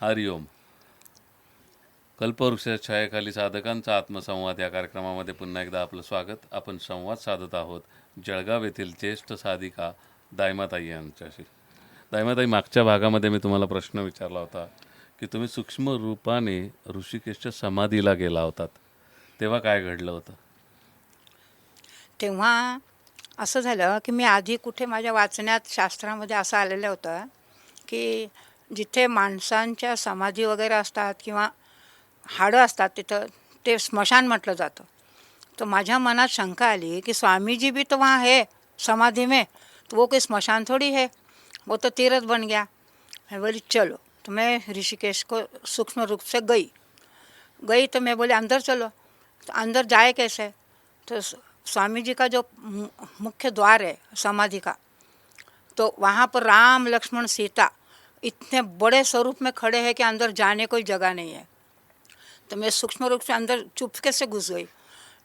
हरिओम कल्पवृक्षाच्या छायाखाली साधकांचा आत्मसंवाद या कार्यक्रमामध्ये पुन्हा एकदा आपलं स्वागत. आपण संवाद साधत आहोत जळगाव येथील ज्येष्ठ साधिका दायमाताई यांच्याशी. दायमाताई मागच्या भागामध्ये मी तुम्हाला प्रश्न विचारला होता की तुम्ही सूक्ष्म रूपाने ऋषिकेशच्या समाधीला गेला होतात. तेव्हा काय घडलं होतं? तेव्हा असं झालं की मी आधी कुठे माझ्या वाचण्यात शास्त्रामध्ये असं आलेलं होतं की जिथे माणसांच्या समाधी वगैरे असतात किंवा हाडं असतात तिथं, ते स्मशान म्हटलं जातं. तर माझ्या मनात शंका आली कि स्वामी जी भी तो वहाँ है समाधि में तो वो कोई स्मशान थोड़ी है? वो तो तीरथ बन गया. मैं बोली, चलो. तो मैं ऋषिकेश को सूक्ष्म रूप से गई। गई तो मैं बोली, अंदर चलो. तो अंदर जाए कैसे? तो स्वामी जी का जो मुख्य द्वार है समाधि का तो वहाँ पर राम, लक्ष्मण, सीता इतने बड़े स्वरूप में खड़े हैं कि अंदर जाने कोई जगह नहीं है। तो मैं सूक्ष्म रूप से अंदर चुपके से घुस गई।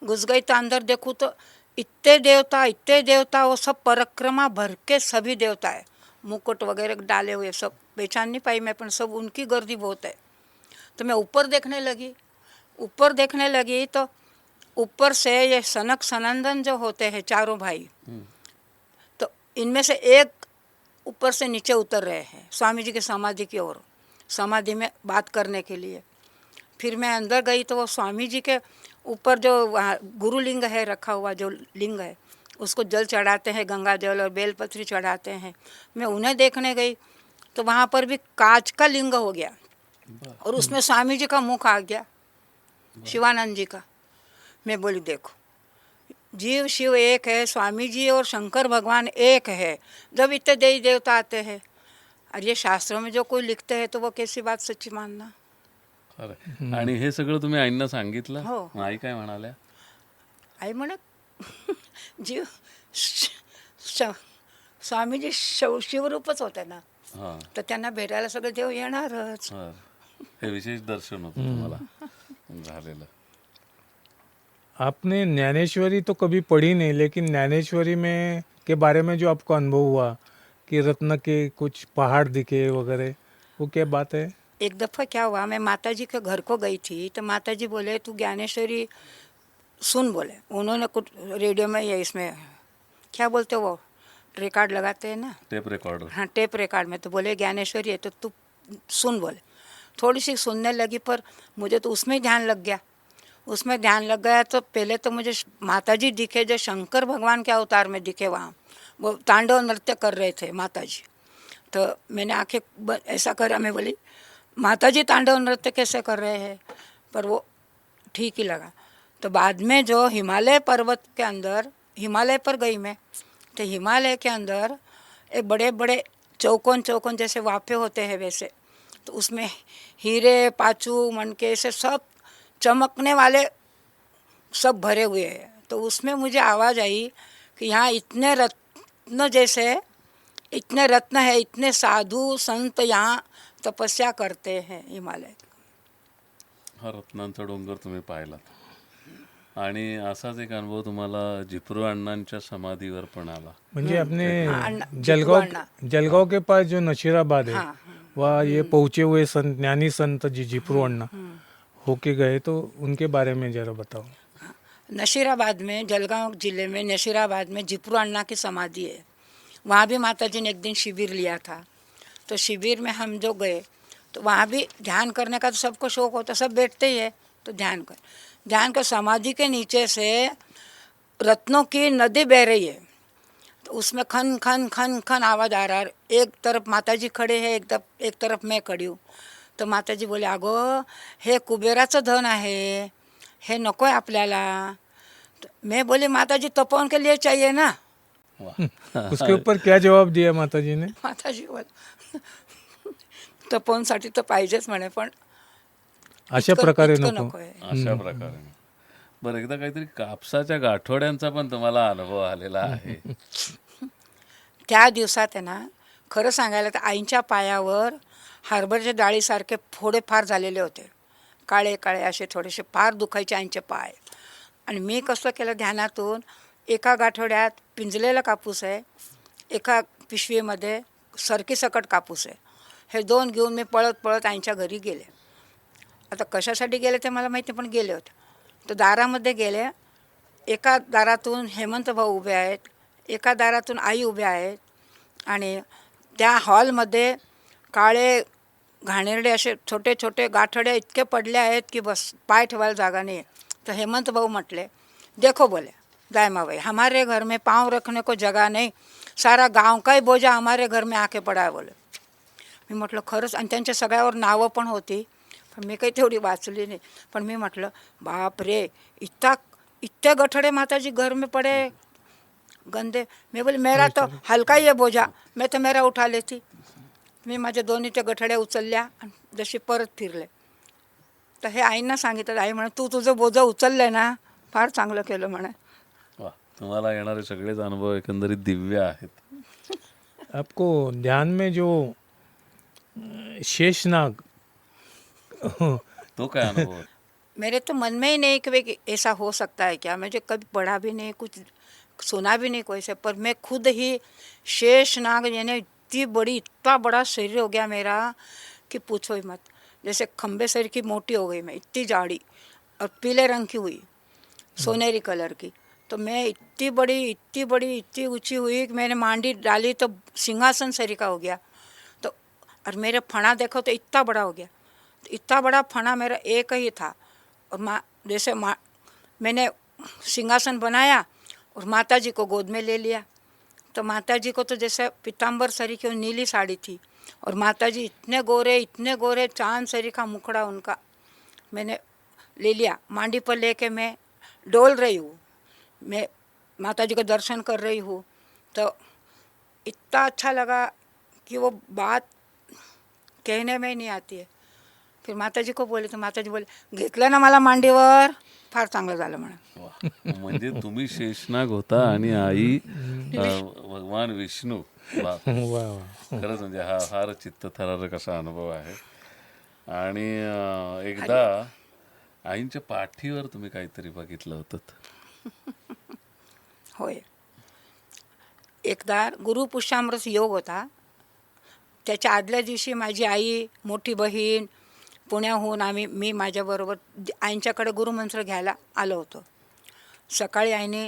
घुस गई तो अंदर देखूँ तो इतने देवता इतने देवता वो सब परिक्रमा भर के सभी देवता है। मुकुट वगैरह डाले हुए सब पहचान नहीं पाई मैं पर सब उनकी गर्दी बहुत है। तो मैं ऊपर देखने लगी। ऊपर देखने लगी तो ऊपर से ये सनक सनंदन जो होते हैं चारों भाई तो इनमें से एक ऊपर से नीचे उतर रहे हैं। स्वामी जी की समाधि की ओर, समाधि में बात करने के लिए। फिर मैं अंदर गई तो वो स्वामी जी के ऊपर जो वहाँ गुरुलिंग है, रखा हुआ जो लिंग है, उसको जल चढ़ाते हैं, गंगा जल और बेलपत्री चढ़ाते हैं। मैं उन्हें देखने गई तो वहाँ पर भी कांच का लिंग हो गया और उसमें स्वामी जी का मुख आ गया, शिवानंद जी का। मैं बोली, देखो जीव शिव एक है स्वामी जी और शंकर भगवान एक है। जब इतने देवी देवता आते हैं और ये शास्त्रों में जो कोई लिखते हैं तो वो कैसी बात सच्ची मानना? आणि हे सगळं तुम्ही आईंना सांगितलं? हो. आई काय म्हणाल्या? आई म्हणत जीव स्वामीजी शव शिवरूपच होते ना. हां. तर त्यांना भेटायला सगळे देव येणारच. हां हे विशेष दर्शन होतं तुम्हाला. झालेलं. आपने ज्ञानेश्वरी तो कभी पढ़ी नहीं लेकिन ज्ञानेश्वरी में के बारे में जो आपको अनुभव हुआ कि रत्न के कुछ पहाड़ दिखे वगैरह वो क्या बात है? एक दफ़ा क्या हुआ मैं माता जी के घर को गई थी तो माता जी बोले तू ज्ञानेश्वरी सुन बोले। उन्होंने कुछ रेडियो में या इसमें क्या बोलते वो रिकॉर्ड लगाते हैं ना? टेप रिकॉर्ड हाँ टेप रिकॉर्ड में तो बोले ज्ञानेश्वरी है तो तू सुन बोले। थोड़ी सी सुनने लगी पर मुझे तो उसमें ध्यान लग गया। उसमें ध्यान लग गया तो पहले तो मुझे माता जी दिखे, जो शंकर भगवान के अवतार में दिखे वहाँ। वो तांडव नृत्य कर रहे थे माता जी तो मैंने आँखें ऐसा करा, मैं बोली माता जी तांडव नृत्य कैसे कर रहे हैं? पर वो ठीक ही लगा। तो बाद में जो हिमालय पर्वत के अंदर, हिमालय पर गई मैं तो हिमालय के अंदर एक बड़े बड़े चौकोन चौकोन जैसे वाफे होते हैं वैसे तो उसमें हीरे, पाचू मनके ऐसे सब चमकने वाले सब भरे हुए हैं। तो उसमें मुझे आवाज़ आई कि यहाँ इतने रत्न जैसे इतने रत्न है इतने साधु संत यहाँ तपस्या करते हैं हिमालय। हा रत्नांचा डोंगर तुम्ही पाहिलात. आणि असाच एक अनुभव तुम्हाला जिप्रो अण्णांच्या समाधीवर पण आला. म्हणजे अपने जलगांव। जलगांव के पास जो नशीराबाद है हाँ, वहाँ ये पहुँचे हुए संत ज्ञानी संत जी जिप्रो अन्ना होके गए तो उनके बारे में जरा बताओ। नशीराबाद में, जलगांव ज़िले में, नशीराबाद में जिप्रो अन्ना की समाधि है। वहाँ भी माता जी ने एक दिन शिविर लिया था। तो शिविर में हम जो गए तो वहाँ भी ध्यान करने का तो सबको शौक होता, सब बैठते ही है तो ध्यान कर। ध्यान कर, समाधि के नीचे से रत्नों की नदी बह रही है। तो उसमें खन खन खन खन आवाज़ आ रहा है। एक तरफ़ माता जी खड़े हैं, एक तरफ़ एक तरफ़ मैं खड़ी हूँ। तर माताजी बोले अगं हे कुबेराचं धन आहे. हे नको आहे आपल्याला मैं बोली माताजी तपोवन के लिए चाहिए ना? उसके ऊपर क्या जवाब दिया माता जी ने? माताजी बोल तपोवनसाठी तर पाहिजेच म्हणे पण अशा इतकं- प्रकारे इतकं नको. अशा प्रकारे बरं एकदा काहीतरी कापसाच्या गाठोड्यांचा पण तुम्हाला अनुभव आलेला आहे. त्या दिवसात आहे ना खरं सांगायला तर आईच्या पायावर हरभऱ्याच्या डाळीसारखे फोडे फार झालेले होते. काळे काळे असे थोडेसे फार दुखायचे आईचे पाय. आणि मी कसं केलं ध्यानातून एका गाठोड्यात पिंजलेला कापूस आहे एका पिशवीमध्ये सरकीसकट कापूस आहे. हे दोन घेऊन मी पळत पळत आईच्या घरी गेले. आता कशासाठी गेले ते मला माहिती पण गेले होते. तर दारामध्ये गेले. एका दारातून हेमंत भाऊ उभे आहेत एका दारातून आई उभ्या आहेत आणि त्या हॉलमध्ये काळे घाणेरडे असे छोटे छोटे गाठडे इतके पडले आहेत की बस पाय ठेवायला जागा नाही आहे तर हेमंत भाऊ म्हटले देखो बोले दायमा भाई हमारे घर में पाँव रखने को जगह नहीं सारा गांव का ही बोझा हमारे घर में आके पडा है बोले. मी म्हटलं खरंच? आणि त्यांच्या सगळ्यावर नावं पण होती. पण मी काही तेवढी वाचली नाही. पण मी म्हटलं बाप रे इतका इतने गठड़े माता जी घर में पड़े. गंदे. मैं बोली मेरा तो हलका ही है बोझा. मैं तो मेरा उठा लेती. मी माझ्या दोन्ही त्या गठड्या उचलल्या आणि जशी परत फिरले. तर हे आईंना सांगितलं आई म्हणे तू तुझं बोझं उचललंय ना फार चांगलं केलं म्हणे. वा तुम्हाला येणारे सगळेच अनुभव एकंदरीत दिव्य आहेत. आपको ध्यान में जो शेषनाग तो काय अनुभव? मेरे तो मन में ही नहीं कि भाई ऐसा हो सकता है क्या? मुझे कभी पढ़ा भी नहीं कुछ सुना भी नहीं कोई से पर मैं खुद ही शेष नाग यानी इतनी बड़ी, इतना बड़ा शरीर हो गया मेरा कि पूछो ही मत। जैसे खम्बे शरीर की मोटी हो गई मैं, इतनी जाड़ी और पीले रंग की हुई, सोनेरी कलर की। तो मैं इतनी बड़ी इतनी बड़ी, इतनी ऊँची हुई कि मैंने मांडी डाली तो सिंहासन शरीर का हो गया। तो और मेरे फणा देखो तो इतना बड़ा हो गया। तो इतना बड़ा फणा मेरा एक ही था। और माँ, जैसे माँ, मैंने सिंहासन बनाया और माता जी को गोद में ले लिया। तो माता जी को तो जैसे पीताम्बर सरी की नीली साड़ी थी। और माता जी इतने गोरे इतने गोरे, चाँद सरी का मुखड़ा उनका मैंने ले लिया। मांडी पर लेके मैं डोल रही हूँ। मैं माता जी का दर्शन कर रही हूँ। तो इतना अच्छा लगा कि वो बात कहने में नहीं आती है। फिर माता जी को बोले तो माता जी बोले, घेतलं ना मला मांडीवर? फार चांगलं झालं म्हणे वा. म्हणजे तुम्ही शेषनाग होता आणि आई अ, भगवान विष्णू. वा. खरंच म्हणजे हा फार चित्त थरारक असा अनुभव आहे. आणि अ, एकदा आईंच्या पाठीवर तुम्ही काहीतरी बघितलं होतं. होय. एकदा गुरुपुष्यामृत योग होता. त्याच्या आदल्या दिवशी माझी आई मोठी बहीण पुण्याहून आम्ही मी माझ्याबरोबर आईंच्याकडे गुरुमंत्र घ्यायला आलो होतो. सकाळी आईने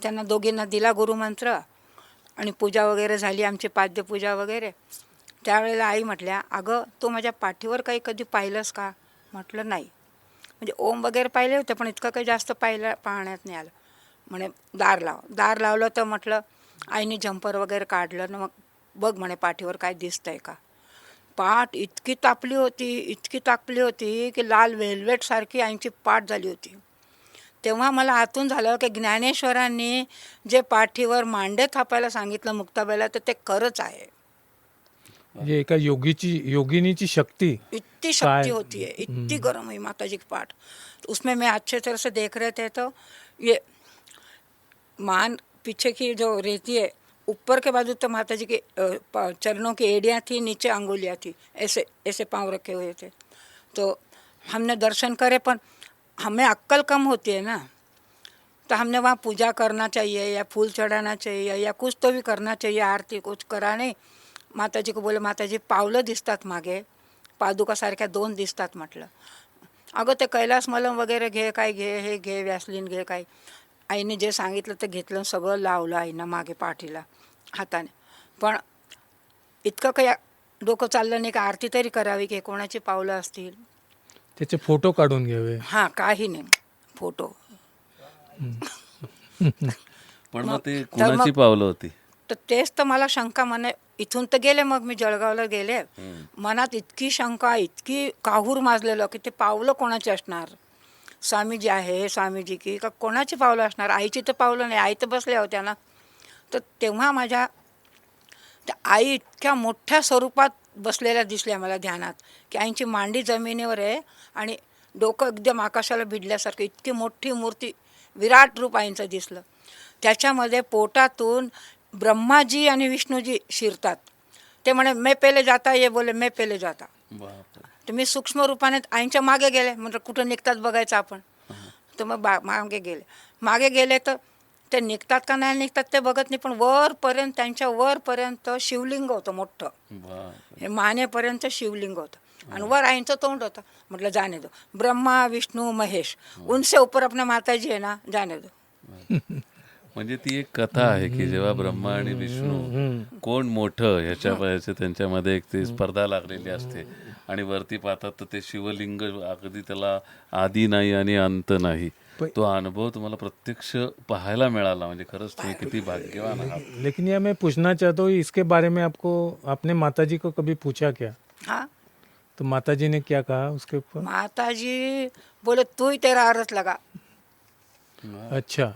त्यांना दोघींना दिला गुरुमंत्र आणि पूजा वगैरे झाली आमची पाद्यपूजा वगैरे. त्यावेळेला आई म्हटल्या अगं तू माझ्या पाठीवर काही कधी पाहिलंस का? म्हटलं नाही. म्हणजे ओम वगैरे पाहिले होते पण इतकं काही जास्त पाहिलं पाहण्यात नाही आलं. म्हणे दार लाव. दार लावलं तर म्हटलं आईने झंपर वगैरे काढलं ना मग बघ म्हणे पाठीवर काय दिसतंय का? पाठ इतकी तापली होती इतकी तापली होती की लाल वेल्वेटसारखी आईची पाठ झाली होती. तेव्हा मला आतून झालं की ज्ञानेश्वरांनी जे पाठीवर मांडे थापायला सांगितलं मुक्ताबाईला तर ते खरंच आहे. ये एका योगीची योगिनीची शक्ती इतनी शक्ति होती है इतनी गर्म हुई माता जी की पाठ. उसमें मैं अच्छे तरह से देख रहे थे तो ये मान पीछे की जो रहती है ऊपर के बाजू तो माता जी के चरणों की एड़ियाँ थी नीचे अंगुलियाँ थी ऐसे ऐसे पाँव रखे हुए थे। तो हमने दर्शन करे पर हमें अक्कल कम होती है ना। तो हमने वहाँ पूजा करना चाहिए या फूल चढ़ाना चाहिए या कुछ तो भी करना चाहिए आरती कुछ करा नाही। माताजी को बोले माताजी पावलं दिसतात मागे पादुकासारख्या दोन दिसतात म्हटलं। अगं ते कैलास मलम वगैरे घे काय घे हे घे व्यासलीन घे काय आईने जे सांगितलं ते घेतलं सगळं लावलं आईनं मागे पाठीला हाताने. पण इतकं काही डोकं चाललं नाही का? आरती तरी करावी की कोणाची पावलं असतील? त्याचे फोटो काढून घ्यावे. हां काही नाही. फोटो. पण मग ते कुणाची पावलं होती? तर तेच तर मला शंका मने इथून तर गेले मग मी जळगावला गेले. मनात इतकी शंका इतकी काहूर माजलेलं की ते पावलं कोणाची असणार? स्वामीजी आहे स्वामीजी की का कोणाची पावलं असणार? आईची तर पावलं नाही आई तर बसल्या होत्या ना. तर तेव्हा माझ्या त्या आई इतक्या मोठ्या स्वरूपात बसलेल्या दिसल्या मला ध्यानात की आईची मांडी जमिनीवर आहे आणि डोकं एकदम आकाशाला भिडल्यासारखं इतकी मोठी मूर्ती विराट रूप आईंचं दिसलं. त्याच्यामध्ये पोटातून ब्रह्माजी आणि विष्णूजी शिरतात. ते म्हणे मे पेले जाता ये बोले मे पेले जाता. तर मी सूक्ष्म रूपाने आईच्या मागे गेले. म्हणजे कुठं निघतात बघायचं आपण? तर मग बा मागे गेले. मागे गेले तर ते निघतात का नाही निघतात ते बघत नाही पण वरपर्यंत त्यांच्या वरपर्यंत शिवलिंग होतं मोठं. हे मानेपर्यंत शिवलिंग होतं. आणि वर आईंचं तोंड होतं. म्हटलं जाने दो. ब्रह्मा विष्णू महेश. उनसे ऊपर अपना माताजी आहे ना जाने दो. म्हणजे ती एक कथा आहे की जेव्हा ब्रह्मा आणि विष्णू कोण मोठं ह्याच्या ह्याच्या त्यांच्यामध्ये एक ती स्पर्धा लागलेली असते. आणि वरती पाहतात तर ते शिवलिंग अगदी त्याला आधी नाही आणि अंत नाही. तो अनुभव तुम्हाला प्रत्यक्ष पाहायला मिळाला. म्हणजे खरंच तुम्ही किती भाग्यवान आहात. लेकिन ये मैं पूछना चाहता हूँ इसके बारे में आपको आपने माता जी को कभी पूछा क्या? हाँ। तो माता जी ने क्या कहा उसके ऊपर? माताजी बोले तू ही तेरा अर्थ लगा। अच्छा।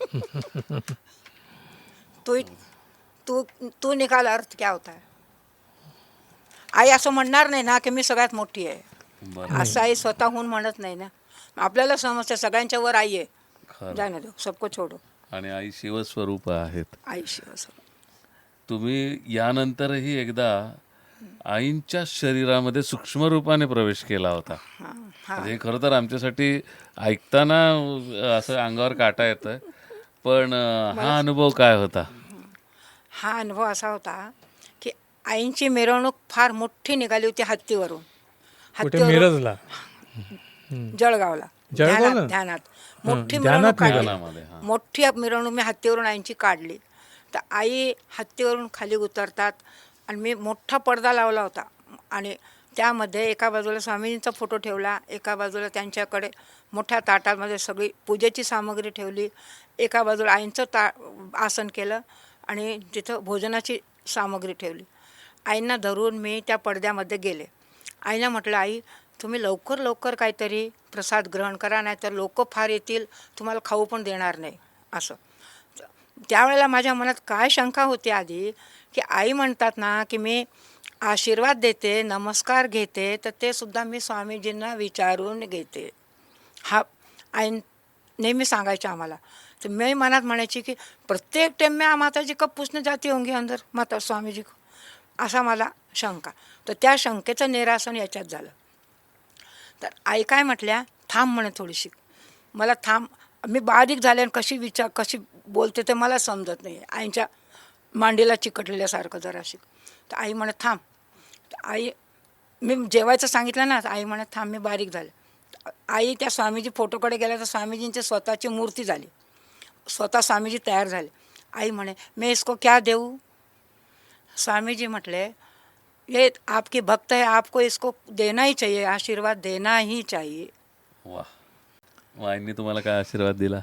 तू ही- तू तू निकाल अर्थ क्या होता है? आई असं म्हणणार नाही ना की मी सगळ्यात मोठी आहे. असं आई स्वतःहून म्हणत नाही ना. आपल्याला समजतं सगळ्यांच्या वर आई आहे. जाने दो सबको छोडो. आणि आई शिवस्वरूप आहेत. आई शिव असं. तुम्ही यानंतरही एकदा आईंच्या शरीरामध्ये सूक्ष्म रूपाने प्रवेश केला होता. हां हां. म्हणजे खरं तर आमच्यासाठी ऐकताना असं अंगावर काटा येतं पण हा अनुभव काय होता? हा अनुभव असा होता आईंची मिरवणूक फार मोठी निघाली होती हत्तीवरून. कुठे? मिरजला? जळगावला. जळगावला? ध्यानात ध्यानात. मोठी ध्यानात मिरवणूक काढली. मोठी मिरवणूक मी हत्तीवरून आईंची काढली. तर आई हत्तीवरून खाली उतरतात आणि मी मोठा पडदा लावला होता. आणि त्यामध्ये एका बाजूला स्वामीजींचा फोटो ठेवला एका बाजूला त्यांच्याकडे मोठ्या ताटामध्ये सगळी पूजेची सामग्री ठेवली एका बाजूला आईंचं ता आसन केलं आणि तिथं भोजनाची सामग्री ठेवली. आईंना धरून मी त्या पडद्यामध्ये गेले. आईला म्हटलं आई तुम्ही लवकर लवकर काहीतरी प्रसाद ग्रहण करा नाही तर लोक फार येतील तुम्हाला खाऊ पण देणार नाही. असं. त्यावेळेला माझ्या मनात काय शंका होती आधी की आई म्हणतात ना की मी आशीर्वाद देते नमस्कार घेते तर ते सुद्धा मी स्वामीजींना विचारून घेते. हा आई नेहमी सांगायचे आम्हाला. तर मी मनात म्हणायची की प्रत्येक टाइम मी माताजी जी पूछने जाती होंगी अंदर माता स्वामीजी को. असा मला शंका. तर त्या शंकेचं निरासन याच्यात झालं. तर आई काय म्हटल्या थांब म्हणे थोडीशी. मला थांब. मी बारीक झाले आणि कशी विचार कशी बोलते ते मला समजत नाही. आईच्या मांडीला चिकटलेल्यासारखं जराशी. तर आई म्हणे थांब. आई मी जेवायचं सांगितलं ना तर आई म्हणे थांब मी बारीक झाले. आई त्या स्वामीजी फोटोकडे गेल्या तर स्वामीजींची स्वतःची मूर्ती झाली. स्वतः स्वामीजी तयार झाले. आई म्हणे मी इसको क्या देऊ? स्वामीजी म्हटले ये आपकी भक्त है आपको इसको देना ही चाहिए आशीर्वाद देना ही चाहिए. वा मग आईंनी तुम्हाला काय आशीर्वाद दिला?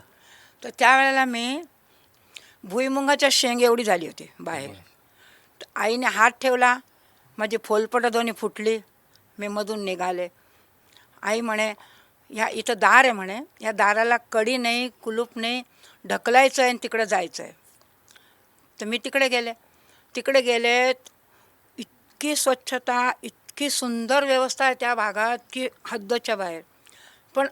तर त्यावेळेला मी भुईमुंगाच्या शेंग एवढी झाली होती बाहेर. तर आईने हात ठेवला माझी फोलपटं दोन्ही फुटली मी मधून निघाले. आई म्हणे ह्या इथं दार आहे म्हणे या दाराला कडी नाही कुलूप नाही ढकलायचं आहे आणि तिकडे जायचं आहे. तर मी तिकडे गेले. तिकडे गेले इतकी स्वच्छता इतकी सुंदर व्यवस्था आहे त्या भागात की हद्दच्या बाहेर. पण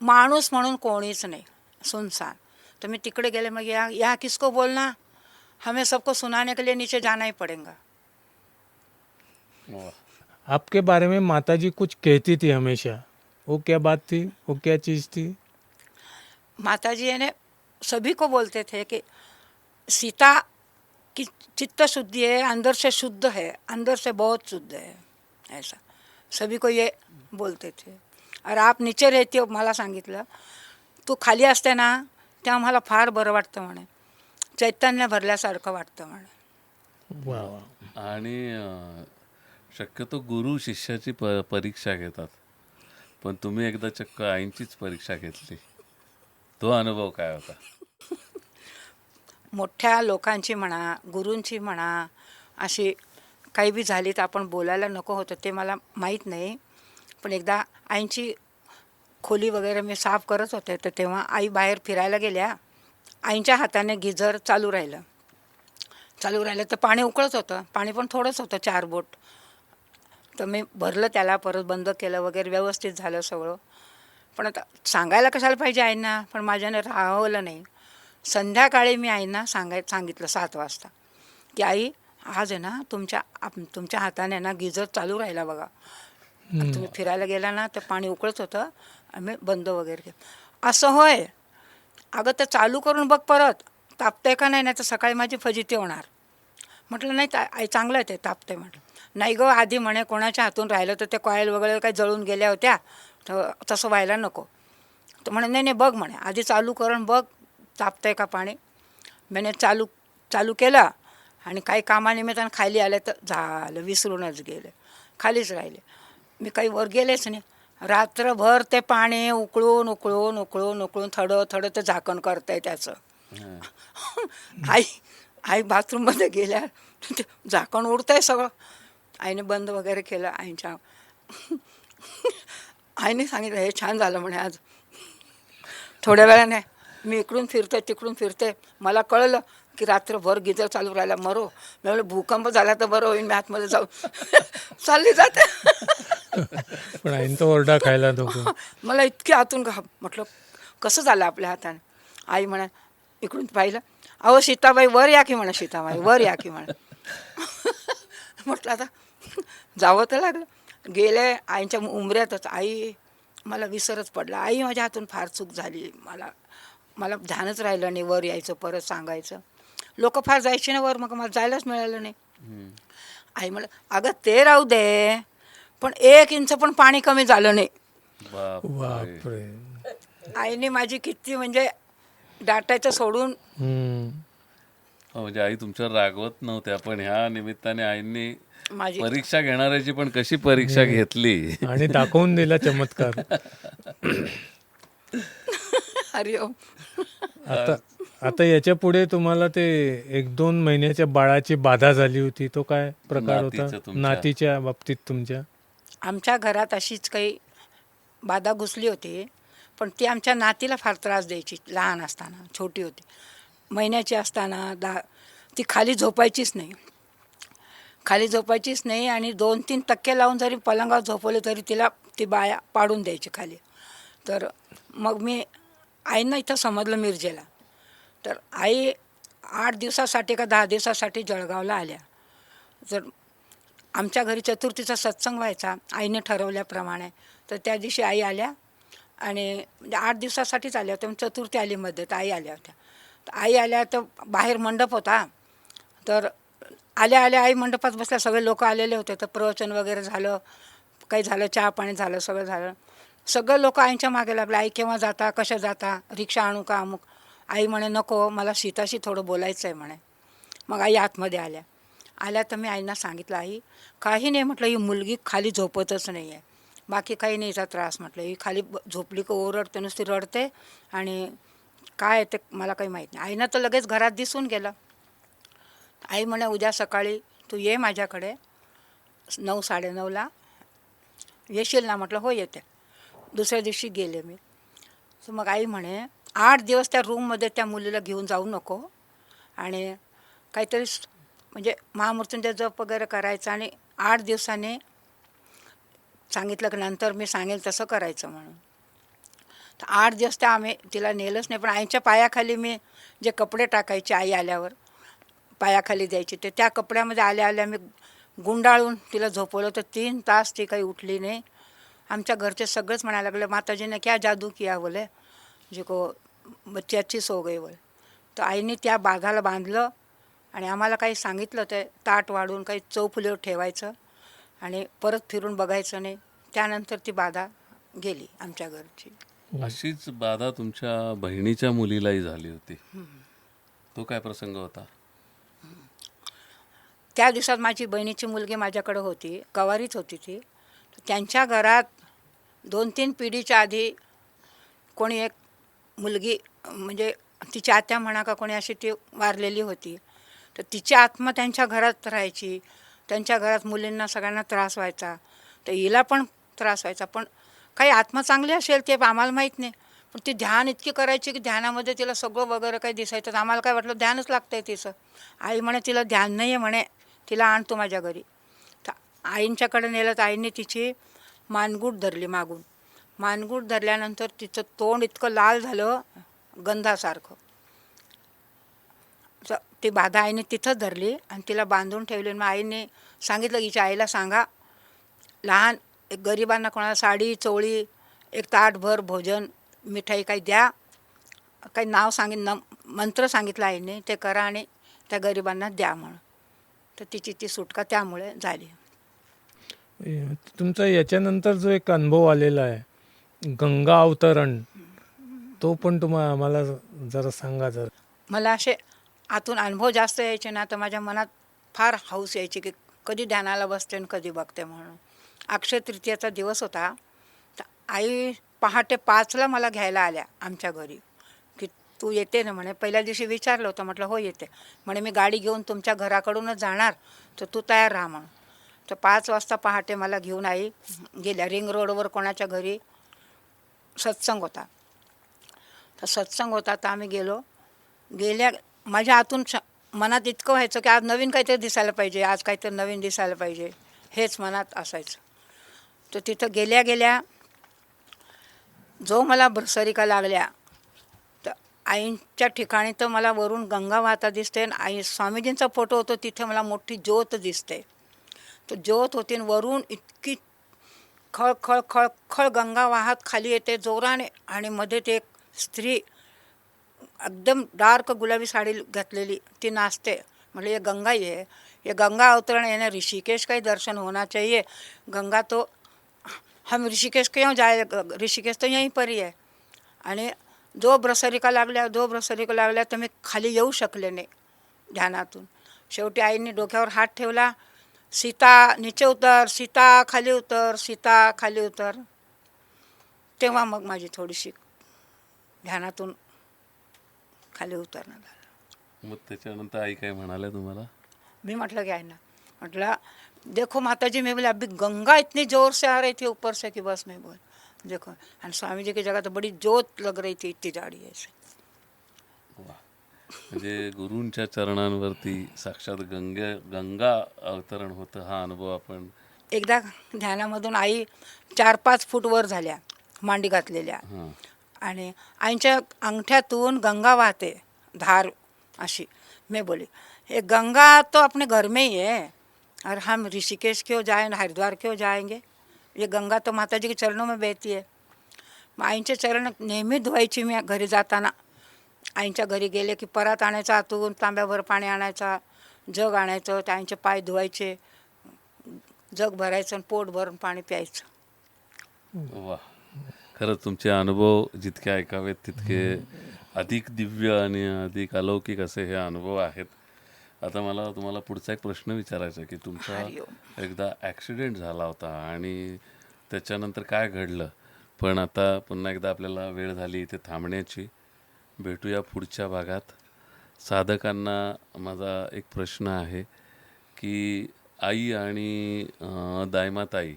माणूस म्हणून कोणीच नाही सुनसान. तो मैं तिकड़े गए मैं यहाँ यहाँ किसको बोलना हमें सबको सुनाने के लिए नीचे जाना ही पड़ेगा. आपके बारे में माता जी कुछ कहती थी हमेशा। वो क्या बात थी? वो क्या चीज़ थी? माता जी ने सभी को बोलते थे कि सीता की चित्त शुद्धि है अंदर से शुद्ध है अंदर से बहुत शुद्ध है ऐसा। सभी को ये बोलते थे। और आप नीचे रहते हो मला सांगितलं तू खाली असते ना तेव्हा मला फार बरं वाटतं म्हणे. चैतन्य भरल्यासारखं वाटतं म्हणे. आणि शक्यतो गुरु शिष्याची प परीक्षा घेतात. पण तुम्ही एकदा चक्क आईंचीच परीक्षा घेतली. तो अनुभव काय होता? मोठ्या लोकांची म्हणा गुरूंची म्हणा अशी काही बी झाली तर आपण बोलायला नको होतं ते मला माहीत नाही. पण एकदा आईंची खोली वगैरे मी साफ करत होते तर तेव्हा आई बाहेर फिरायला गेल्या. आईंच्या हाताने गिझर चालू राहिलं. चालू राहिलं तर पाणी उकळत होतं. पाणी पण थोडंच होतं चार बोट. तर मी भरलं त्याला परत बंद केलं वगैरे व्यवस्थित झालं सगळं. पण आता सांगायला कशाला पाहिजे आईंना? पण माझ्याने राहवलं नाही. संध्याकाळी मी आईंना सांगाय सांगितलं सात वाजता. की आई आज आहे ना तुमच्या आप तुमच्या हाताने ना गिझर चालू राहिला बघा. तुम्ही फिरायला गेला ना तर पाणी उकळत होतं आम्ही बंद वगैरे केलं. असं होय. अगं तर चालू करून बघ परत. तापतंय का नाही? नाही तर सकाळी माझी फजिती होणार. म्हटलं नाही ता आई चांगलं आहे ते तापतंय म्हटलं. नाही गं आधी म्हणे कोणाच्या हातून राहिलं तर ते कॉयल वगैरे काही जळून गेल्या होत्या. तर तसं व्हायला नको. तर म्हणे नाही नाही बघ म्हणे. आधी चालू करून बघ. तापतंय का पाणी? मैंने चालू चालू केलं आणि काही कामानिमित्तानं खाली आलं तर झालं विसरूनच गेले. खालीच राहिले. मी काही वर गेलेच नाही. रात्रभर ते पाणी उकळून उकळून उकळून उकळून थोडं थोडं ते झाकण करतंय त्याचं. आई आई बाथरूममध्ये गेल्या ते झाकण उडतंय सगळं. आईने बंद वगैरे केलं आईच्या आईने सांगितलं हे छान झालं म्हणे आज. थोड्या वेळाने मी इकडून फिरते तिकडून फिरते मला कळलं की रात्रभर गिजर चालू राहिला. मरो. मी म्हणलं भूकंप झाला तर बरं होईल मी आतमध्ये जाऊ चालली जाते. पण आईन तो ओरडा खायला नको. मला इतकी आतून घा म्हटलं कसं झालं आपल्या हाताने? आई म्हणा इकडून पाहिलं. अहो सीताबाई वर या की म्हणा सीताबाई वर या की म्हणा. म्हटलं आता जावं तर लागलं. गेले आईच्या उमऱ्यातच. आई मला विसरच पडला. आई माझ्या हातून फार चूक झाली. मला मला ध्यानच राहिलं नाही वर यायचं परत सांगायचं. लोक फार जायचे ना वर मग मला जायलाच मिळालं नाही. आई म्हणलं अगं ते राहू दे पण एक इंच पण पाणी कमी झालं नाही. आईने माझी किती म्हणजे डाटायचं सोडून हम्म. हो, म्हणजे आई तुमच्यावर रागवत नव्हत्या पण ह्या निमित्ताने आईंनी माझी परीक्षा घेणाऱ्याची पण कशी परीक्षा घेतली? आणि दाखवून दिला चमत्कार. हरिओम. आता आता याच्यापुढे तुम्हाला ते एक दोन महिन्याच्या बाळाची बाधा झाली होती तो काय प्रकार नातीचं होता तुमच्या. नातीच्या बाबतीत तुमच्या? आमच्या घरात अशीच काही बाधा घुसली होती पण ती आमच्या नातीला फार त्रास द्यायची लहान असताना छोटी होती. महिन्याची असताना दा ती खाली झोपायचीच नाही. खाली झोपायचीच नाही आणि दोन तीन टक्के लावून जरी पलंगावर झोपवले तरी तिला ती बाया पाडून द्यायची खाली. तर मग मी आईंना इथं समजलं मिरजेला. तर आई आठ दिवसासाठी का दहा दिवसासाठी जळगावला आल्या. जर आमच्या घरी चतुर्थीचा सत्संग व्हायचा आईने ठरवल्याप्रमाणे तर त्या दिवशी आई आल्या आणि म्हणजे आठ दिवसासाठीच आल्या होत्या मग चतुर्थी आली मध्ये तर आई आल्या होत्या. तर आई आल्या तर बाहेर मंडप होता. तर आल्या आल्या आई मंडपात बसल्या सगळे लोक आलेले होते. तर प्रवचन वगैरे झालं काही झालं चहा पाणी झालं सगळं झालं. सगळे लोक आईच्या मागे लागले. आई केव्हा जाता? कशा जाता? रिक्षा आणू का अमुक? आई म्हणे नको मला सीताशी थोडं बोलायचं आहे म्हणे. मग आई आतमध्ये आल्या. आल्या तर मी आईना सांगितलं आई काही नाही म्हटलं ही मुलगी खाली झोपतच नाही आहे बाकी काही नाही याचा त्रास म्हटलं ही खाली झोपली का ओरडते नुसती रडते आणि काय ते मला काही माहीत नाही. आईनं तर लगेच घरात दिसून गेलं. आई म्हणे उद्या सकाळी तू ये माझ्याकडे नऊ साडेनऊला. येशील ना? म्हटलं हो येते. दुसऱ्या दिवशी गेले मी. तर मग आई म्हणे आठ दिवस त्या रूममध्ये त्या मुलीला घेऊन जाऊ नको. आणि काहीतरी म्हणजे महामृत्युंजय जप वगैरे करायचं आणि आठ दिवसाने सांगितलं की नंतर मी सांगेल तसं करायचं म्हणून. तर आठ दिवस त्या आम्ही तिला नेलंच नाही पण आईच्या पायाखाली मी जे कपडे टाकायचे आई आल्यावर पायाखाली द्यायची ते त्या कपड्यामध्ये आल्या आल्या मी गुंडाळून तिला झोपवलं. तर तीन तास ती काही उठली नाही. आमच्या घरचे सगळेच म्हणायला लागले माताजीने क्या जादू किया बोले? जे को बच्ची अच्छी सो गई बोले. तर आईने त्या बाघाला बांधलं आणि आम्हाला काही सांगितलं ते ताट वाढून काही चौफुलीवर ठेवायचं आणि परत फिरून बघायचं नाही त्यानंतर ती बाधा गेली आमच्या घरची. अशीच बाधा तुमच्या बहिणीच्या मुलीलाही झाली होती. तो काय प्रसंग होता? त्या दिवसात माझी बहिणीची मुलगी माझ्याकडे होती कवारीच होती ती. त्यांच्या घरात दोन तीन पिढीच्या आधी कोणी एक मुलगी म्हणजे तिची आत्या म्हणा का कोणी अशी ती वारलेली होती. तर तिची आत्मा त्यांच्या घरात राहायची. त्यांच्या घरात मुलींना सगळ्यांना त्रास व्हायचा. तर हिला पण त्रास व्हायचा. पण काही आत्मा चांगली असेल ते आम्हाला माहीत नाही. पण ती ध्यान इतकी करायची की ध्यानामध्ये तिला सगळं वगैरे काही दिसायचं. तर आम्हाला काय वाटलं ध्यानच लागतंय तिचं. आई म्हणे तिला ध्यान नाही आहे म्हणे. तिला आणतो माझ्या घरी. आईंच्याकडे नेलं तर आईने तिची मानगूट धरली मागून. मानगूट धरल्यानंतर तिचं तोंड इतकं लाल झालं गंधासारखं. तर ती बाधा आईने तिथंच धरली आणि तिला बांधून ठेवली मग आईने सांगितलं हिच्या आईला सांगा लहान एक गरिबांना कोणाला साडी चोळी एक ताटभर भोजन मिठाई काही द्या. काही नाव सांगित न मंत्र सांगितलं आईने ते करा आणि त्या गरिबांना द्या म्हणून. तर तिची ती सुटका त्यामुळे झाली. तुमचा याच्यानंतर जो एक अनुभव आलेला आहे गंगा अवतरण तो पण तुम्हाला आम्हाला जरा सांगा जर. मला असे आतून अनुभव जास्त यायचे ना तर माझ्या मनात फार हौस यायची की कधी ध्यानाला बसते आणि कधी बघते म्हणून. अक्षय तृतीयाचा दिवस होता तर आई पहाटे पाचला मला घ्यायला आल्या आमच्या घरी. की तू येते ना म्हणे. पहिल्या दिवशी विचारलं होतं म्हटलं हो येते. म्हणे मी गाडी घेऊन तुमच्या घराकडूनच जाणार तर तू तयार राहा म्हणून. तर पाच वाजता पहाटे मला घेऊन आई गेल्या रिंग रोडवर कोणाच्या घरी सत्संग होता. तर सत्संग होता तर आम्ही गेलो. गेल्या माझ्या आतून श मनात इतकं व्हायचं की आज नवीन काहीतरी दिसायला पाहिजे आज काहीतरी नवीन दिसायला पाहिजे हेच मनात असायचं. तर तिथं गेल्या गेल्या जो मला भ्रसरिका लागल्या तर आईंच्या ठिकाणी तर मला वरून गंगा वाहता दिसते आणि आई स्वामीजींचा फोटो होतो तिथे मला मोठी ज्योत दिसते. तर जोत होती वरून इतकी खळ खळ खळ खळ गंगा वाहत खाली येते जोराने आणि मध्ये ते एक स्त्री एकदम डार्क गुलाबी साडी घातलेली ती नाचते. म्हणजे ये गंगा आहे ये गंगा अवतरण यानी ऋषिकेश का ही दर्शन होना चाहिए गंगा तो हम ऋषिकेश क्यों जाए? ऋषिकेश तो यहीं पर ही. आणि जो ब्रसरिका लागल्या जो ब्रसरिका लागल्या तर मी खाली येऊ शकले नाही ध्यानातून. शेवटी आईने डोक्यावर हात ठेवला सीता नीचे उतर सीता खाली उतर सीता खाली उतर. तेव्हा मग माझी थोडीशी ध्यानातून खाली उतरणं झालं. मग त्याच्यानंतर आई काय म्हणाल्या तुम्हाला? मी म्हटलं की आहे ना म्हटलं देखो माता जी मैं बोले अभी गंगा इतनी जोर से आ रही थी ऊपर से कि बस मैं बोल. देखो और स्वामी जी की जगह तो बड़ी जोत लग रही थी इतनी जाड़ी ऐसे. वा म्हणजे गुरूंच्या चरणांवरती साक्षात गंगे गंगा अवतरण होतं हा अनुभव आपण एकदा ध्यानामधून आई चार पाच फूट वर झाल्या मांडी घातलेल्या. हां. आणि आईच्या अंगठ्यातून गंगा वाहते धार अशी. मैं बोली ये गंगा तो अपने घर में ही है. और हम ऋषिकेश क्यों जाएं हरिद्वार क्यों जाएंगे? ये गंगा तो माता जी के चरणों में बहती है. आईंचे चरण नेहमी धुवायची मी घरी जाताना आईंच्या घरी गेले की परत आणायचं आतून तांब्याभर पाणी आणायचा जग आणायचं त्या आईंचे पाय धुवायचे जग भरायचं आणि पोट भरून पाणी प्यायचं. वा. खरंच तुमचे अनुभव जितके ऐकावेत तितके अधिक दिव्य आणि अधिक अलौकिक असे हे अनुभव आहेत. आता मला तुम्हाला पुढचा एक प्रश्न विचारायचा आहे की तुमचा. एकदा ॲक्सिडेंट झाला होता आणि त्याच्यानंतर काय घडलं? पण आता पुन्हा एकदा आपल्याला वेळ झाली इथे थांबण्याची. भेटूया पुढच्या भागात. साधकांना माझा एक प्रश्न आहे की आई आणि दायमाताई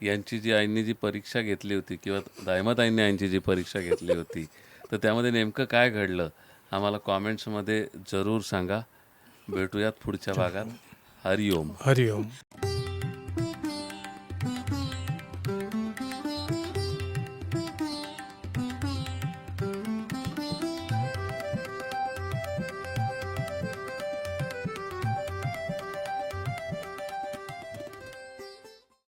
यांची जी आईंनी जी परीक्षा घेतली होती किंवा दायमाताईंनी आईंची जी परीक्षा घेतली होती तर त्यामध्ये नेमकं काय घडलं आम्हाला कॉमेंट्समध्ये जरूर सांगा. भेटूयात पुढच्या भागात. हरिओम. हरिओम.